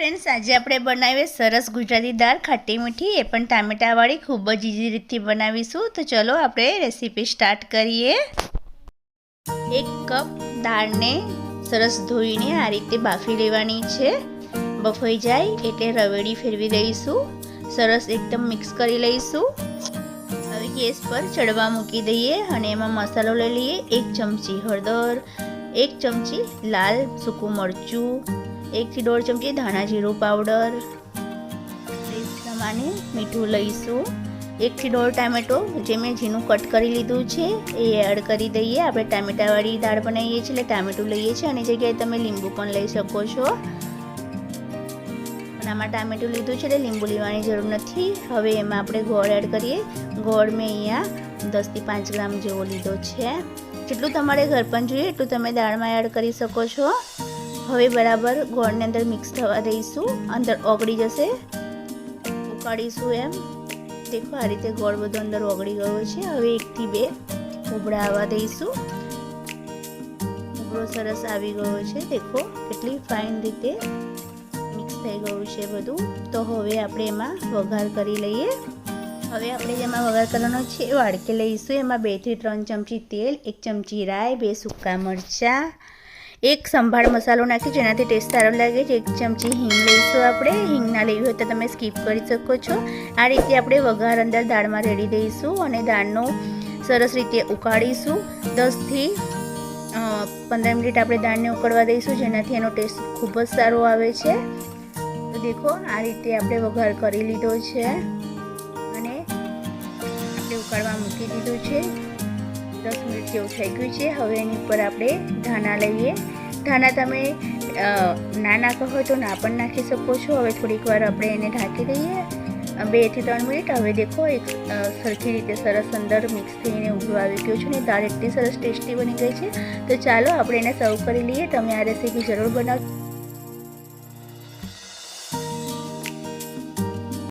Friends આજે આપણે બનાવીએ સરસ ગુજરાતી દાળ, ખાટી મીઠી. એ પણ ટામેટાવાળી ખૂબ જ ઇઝી રીતથી બનાવીશું. તો ચલો આપણે રેસીપી સ્ટાર્ટ કરીએ. એક કપ દાળને સરસ ધોઈને આ રીતે બાફી લેવાની છે. બફાઈ જાય એટલે રવેડી ફેરવી દઈશું. સરસ એકદમ મિક્સ કરી લઈશું. હવે ગેસ પર ચડવા મૂકી દઈએ અને એમાં મસાલો લઈ લઈએ. એક ચમચી હળદર, એક ચમચી લાલ સૂકું મરચું એકથી દોઢ ચમચી ધાણા જીરું પાવડર પ્રમાણે મીઠું લઈશું. એકથી દોઢ ટામેટો, જે મેં ઝીણું કટ કરી લીધું છે, એ એડ કરી દઈએ. આપણે ટામેટાવાળી દાળ બનાવીએ છીએ, એટલે ટામેટું લઈએ છીએ. અને જગ્યાએ તમે લીંબુ પણ લઈ શકો છો. આમાં ટામેટું લીધું છે, એટલે લીંબુ લેવાની જરૂર નથી. હવે એમાં આપણે ગોળ એડ કરીએ. ગોળ મેં અહીંયા દસથી પાંચ ગ્રામ જેવો લીધો છે. જેટલું તમારે ઘર પણ જોઈએ, એટલું તમે દાળમાં એડ કરી શકો છો. હવે બરાબર ગોળની અંદર મિક્સ થવા દઈશું. અંદર ઓગળી જશે. ઉકાળીશું એમ. દેખો, આ રીતે ગોળ બધો અંદર ઓગળી ગયો છે. હવે એકથી બે ઉબળા આવવા દઈશું. ઉબળો સરસ આવી ગયો છે. દેખો, કેટલી ફાઇન રીતે મિક્સ થઈ ગયું છે બધું. તો હવે આપણે એમાં વઘાર કરી લઈએ. હવે આપણે જેમાં વઘાર કરવાનો છે એ વાડકે લઈશું. એમાં બેથી ત્રણ ચમચી તેલ, એક ચમચી રાય બે સૂકા મરચાં એક સંભાળ મસાલો નાખી, જેનાથી ટેસ્ટ સારો લાગે. છે એક ચમચી હિંગ લઈશું આપણે. હિંગ ના લેવી હોય તો તમે સ્કીપ કરી શકો છો. આ રીતે આપણે વઘાર અંદર દાળમાં રેડી દઈશું અને દાળનો સરસ રીતે ઉકાળીશું. દસથી પંદર મિનિટ આપણે દાળને ઉકળવા દઈશું, જેનાથી એનો ટેસ્ટ ખૂબ જ સારો આવે છે. તો દેખો, આ રીતે આપણે વઘાર કરી લીધો છે. અને આપણે ઉકાળવા મૂકી દીધું છે. દસ મિનિટ જેવું થઈ ગયું છે. હવે એની ઉપર આપણે ધાણા લઈએ. ધાણા તમે ના નાખો હોય તો ના પણ નાખી શકો છો. હવે થોડીક વાર આપણે એને ઢાંકી દઈએ. બેથી ત્રણ મિનિટ. હવે દેખો એક સરખી રીતે સરસ અંદર મિક્સ થઈને ઉભું આવી ગયું છે ને દાળ એટલી સરસ ટેસ્ટી બની ગઈ છે. તો ચાલો આપણે એને સર્વ કરી લઈએ. તમે આ રેસીપી જરૂર બનાવ